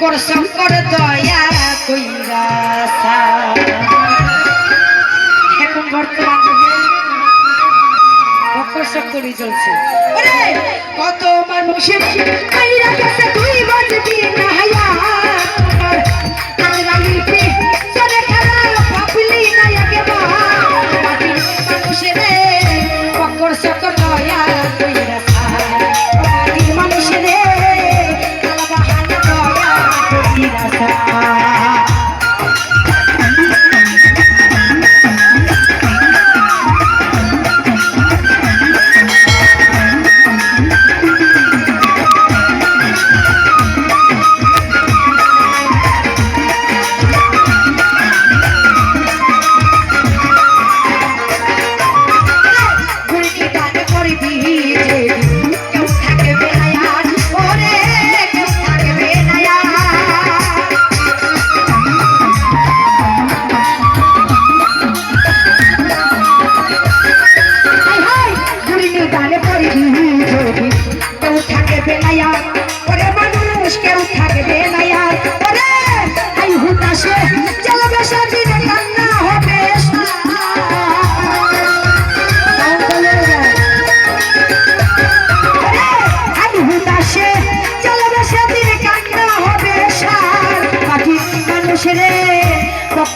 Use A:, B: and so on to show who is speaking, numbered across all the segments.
A: করছম কর দয়া কইরা এখন বর্তমান যুগে অকর্ষক করি চলছে। কত মানুষের কইরা গেছে তুই বাজবি না হায়া।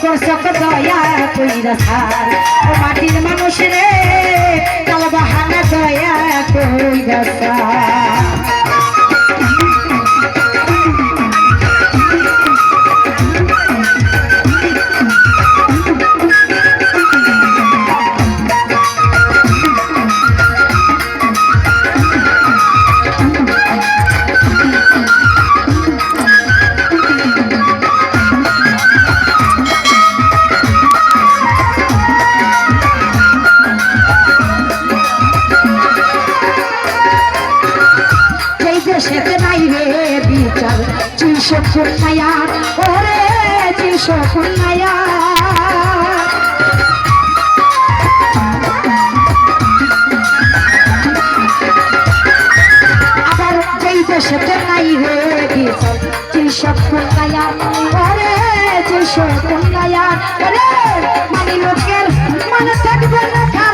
A: তোর চোখ দয়া কইরা সার। ও মাটির মানুষ রে কাল বাহানা দয়া কইরা সার। সফর নায়ার ওরে দিল সফর নায়ার আবার যেই দেশেতে নাই হয়ে গিয়েছে দিল সফর নায়ার ওরে দিল সফর নায়ার ওরে মানে লোকের মনে থাকবে না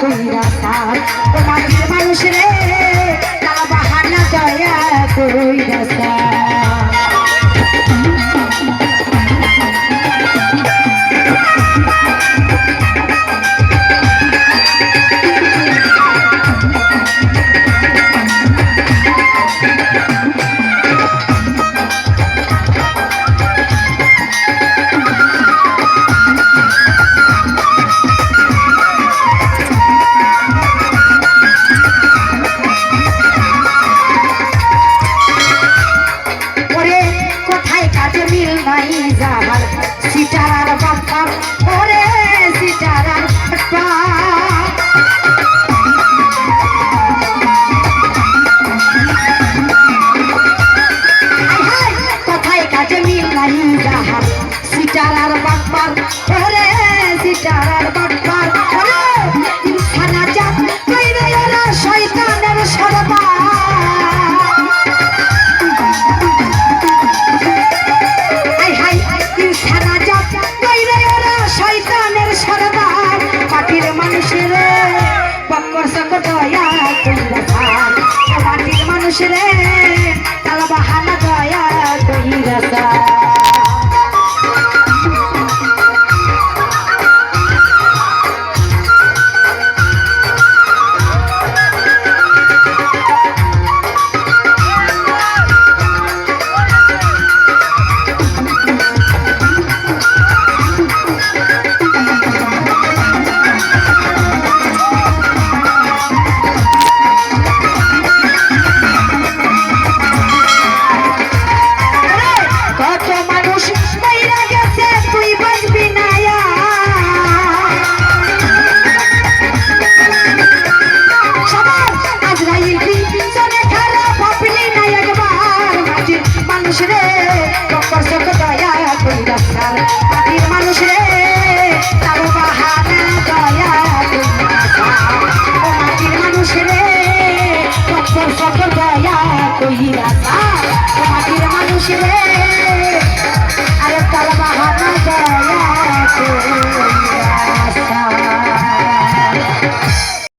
A: তোমরা তার por su মানুষের কত দয়া কইরা মাটির মানুষ রে আরে তার বাহানা দয়া